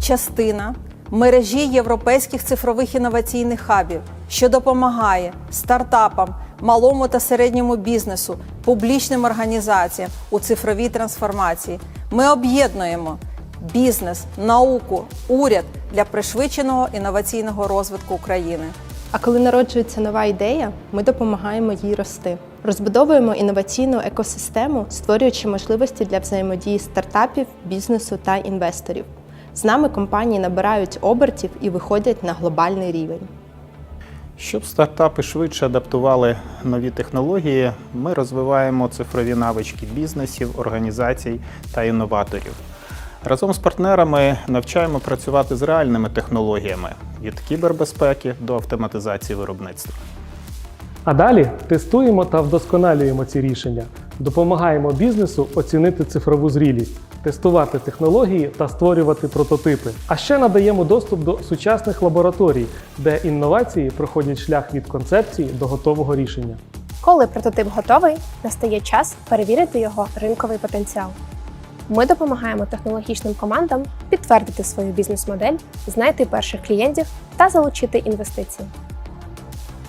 частина мережі європейських цифрових інноваційних хабів, що допомагає стартапам, малому та середньому бізнесу, публічним організаціям у цифровій трансформації. Ми об'єднуємо бізнес, науку, уряд для пришвидшеного інноваційного розвитку України. А коли народжується нова ідея, ми допомагаємо їй рости. Розбудовуємо інноваційну екосистему, створюючи можливості для взаємодії стартапів, бізнесу та інвесторів. З нами компанії набирають обертів і виходять на глобальний рівень. Щоб стартапи швидше адаптували нові технології, ми розвиваємо цифрові навички бізнесів, організацій та інноваторів. Разом з партнерами навчаємо працювати з реальними технологіями від кібербезпеки до автоматизації виробництва. А далі тестуємо та вдосконалюємо ці рішення, допомагаємо бізнесу оцінити цифрову зрілість, тестувати технології та створювати прототипи. А ще надаємо доступ до сучасних лабораторій, де інновації проходять шлях від концепції до готового рішення. Коли прототип готовий, настає час перевірити його ринковий потенціал. Ми допомагаємо технологічним командам підтвердити свою бізнес-модель, знайти перших клієнтів та залучити інвестиції.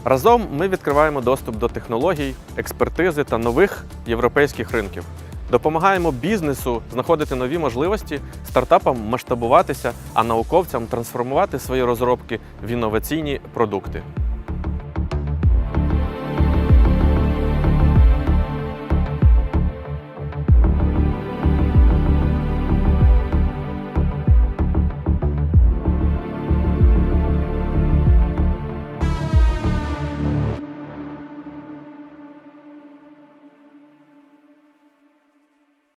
Разом ми відкриваємо доступ до технологій, експертизи та нових європейських ринків. Допомагаємо бізнесу знаходити нові можливості, стартапам масштабуватися, а науковцям трансформувати свої розробки в інноваційні продукти.